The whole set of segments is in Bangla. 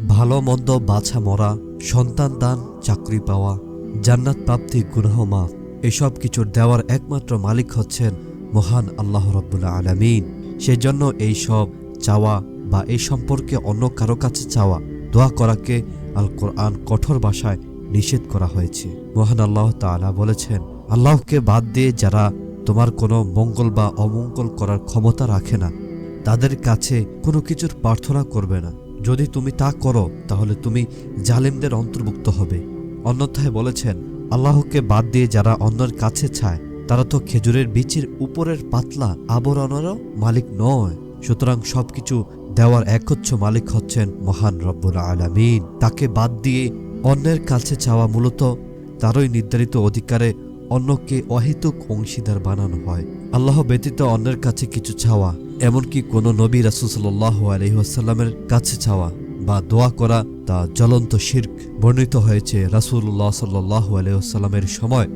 ভালো মন্দ, বাছা মরা, সন্তান দান, চাকরি পাওয়া, জান্নাত প্রাপ্তি, গুনাহ মাফ, এসব কিছুর দেওয়ার একমাত্র মালিক হচ্ছেন মহান আল্লাহ রব্বুল্লা আলামিন। সেজন্য এই সব চাওয়া বা এই সম্পর্কে অন্য কারও কাছে চাওয়া, দোয়া করাকে আল কোরআন কঠোর ভাষায় নিষেধ করা হয়েছে। মহান আল্লাহ তাআলা বলেছেন, আল্লাহকে বাদ দিয়ে যারা তোমার কোনো মঙ্গল বা অমঙ্গল করার ক্ষমতা রাখে না, তাদের কাছে কোনো কিছুর প্রার্থনা করবে না। যদি তুমি তা করো, তাহলে তুমি জালেমদের অন্তর্ভুক্ত হবে। অন্যথায় বলেছেন, আল্লাহকে বাদ দিয়ে যারা অন্যের কাছে ছায় তারা তো খেজুরের বীচের উপরের পাতলা আবরণেরও মালিক নয়। সুতরাং সবকিছু দেওয়ার একচ্ছ মালিক হচ্ছেন মহান রব্বুল আলামিন। তাকে বাদ দিয়ে অন্যের কাছে চাওয়া মূলত তারই নির্ধারিত অধিকারে অন্যকে অহেতুক অংশীদার বানানো হয়। আল্লাহ ব্যতীত অন্যের কাছে কিছু চাওয়া, এমনকি কোনো নবী রাসুসাল্লাহ আলহিহাসাল্লামের কাছে চাওয়া বা দোয়া করা তা জ্বলন্ত শির্ক। বর্ণিত হয়েছে রাসুল্লাহ সাল্লাহ আলহিহাসাল্লামের সময়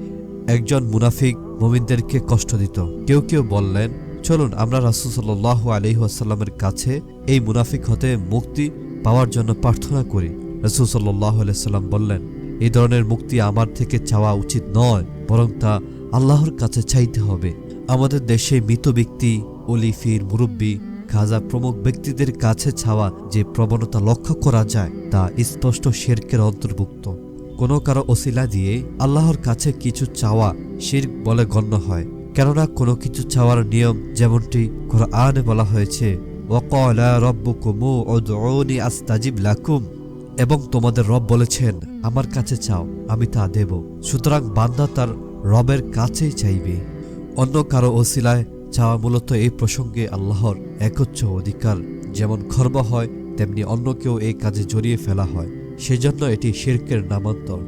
একজন মুনাফিক মোমিনদেরকে কষ্ট দিত। কেউ কেউ বললেন, চলুন, আমরা রাসুল সাল্লাহ আলহিহাসাল্লামের কাছে এই মুনাফিক হতে মুক্তি পাওয়ার জন্য প্রার্থনা করি। রসুল সাল্লাহ আলাইসাল্লাম বললেন এই ধরনের মুক্তি আমার থেকে চাওয়া উচিত নয়, বরং তা আল্লাহর কাছে চাইতে হবে। আমাদের দেশে মৃত ব্যক্তি অলিফির মুরব্বী খাজা প্রমুখ ব্যক্তিদের কাছে ছাওয়া যে প্রবণতা লক্ষ্য করা যায়, তা স্পষ্ট শেরকের অন্তর্ভুক্ত। কোনো কারও ওসিলা দিয়ে আল্লাহর কাছে কিছু চাওয়া শির্ক বলে গণ্য হয়, কেননা কোনো কিছু চাওয়ার নিয়ম যেমনটি কোরআনে বলা হয়েছে ওয়াকালা রব্বুকুম উদউনি আস্তাজিব লাকুম। এবং তোমাদের রব বলেছেন, আমার কাছে চাও, আমি তা দেব। সুতরাং বান্দা তার রবের কাছেই চাইবে। অন্য কারও ওসিলায় চাওয়া মূলত এই প্রসঙ্গে আল্লাহর একচ্ছ অধিকার। যেমন খর্ব হয়, তেমনি অন্য কেউ এই কাজে জড়িয়ে ফেলা হয়। সেজন্য এটি শির্কের নামান্তর।